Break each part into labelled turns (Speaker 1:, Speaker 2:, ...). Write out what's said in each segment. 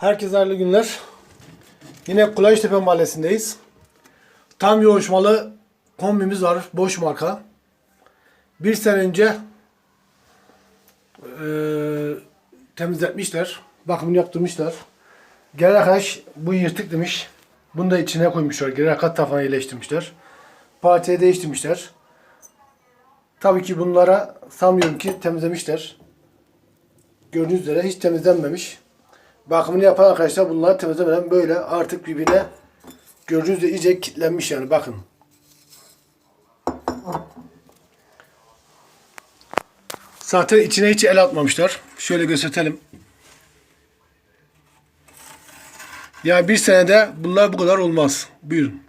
Speaker 1: Herkese hayırlı günler. Yine Kulayıştepe Mahallesi'ndeyiz. Tam yoğuşmalı kombimiz var. Boş marka. Bir sene önce eee, temizletmişler. Bakımını yaptırmışlar. Geri arkadaş bu yırtık demiş. Bunu da içine koymuşlar. Geri arka tarafına iyileştirmişler. Parçayı değiştirmişler. Tabii ki bunlara sanmıyorum ki temizlemişler. Gördüğünüz üzere hiç temizlenmemiş. Bakımını yapan arkadaşlar bunları temizlemeden böyle artık birbirine gördüğünüz üzere iyice kilitlenmiş yani bakın. Zaten içine hiç el atmamışlar. Şöyle gösterelim. Yani bir senede bunlar bu kadar olmaz. Buyurun.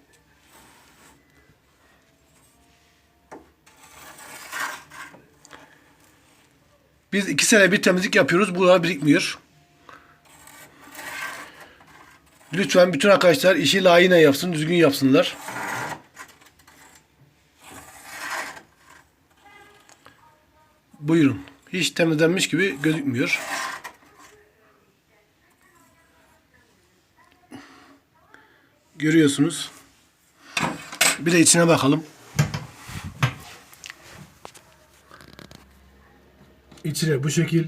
Speaker 1: Biz iki sene bir temizlik yapıyoruz. Bunlar birikmiyor. Lütfen bütün arkadaşlar işi layığıyla yapsın, düzgün yapsınlar. Buyurun. Hiç temizlenmiş gibi gözükmüyor. Görüyorsunuz. Bir de içine bakalım. İçine bu şekil.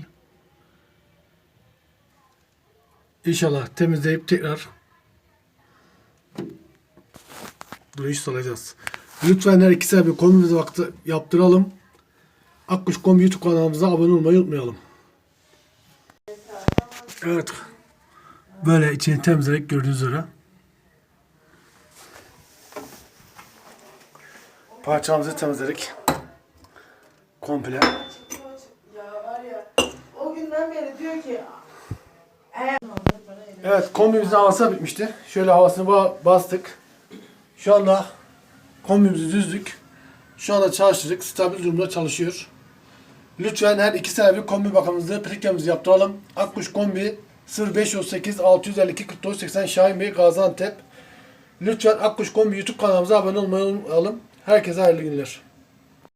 Speaker 1: İnşallah temizleyip tekrar dönüş salacağız. Lütfen her iki sene bir kombimizi vakti yaptıralım. Akkuş Kombi YouTube kanalımıza abone olmayı unutmayalım. Evet. Böyle içini temizleyerek gördüğünüz üzere. Parçamızı temizledik. Komple.
Speaker 2: Ya var ya o günden beri diyor ki
Speaker 1: Evet kombimizin havası bitmişti. Şöyle havasını ba- bastık. Şu anda kombimizi düzdük. Şu anda çalıştırdık. Stabil durumda çalışıyor. Lütfen her iki sene bir kombi bakımımızı, prikyamızı yaptıralım. Akkuş kombi 0538 652 49 80 Şahin Bey Gaziantep. Lütfen Akkuş kombi YouTube kanalımıza abone olmayı unutmayalım. Herkese hayırlı günler.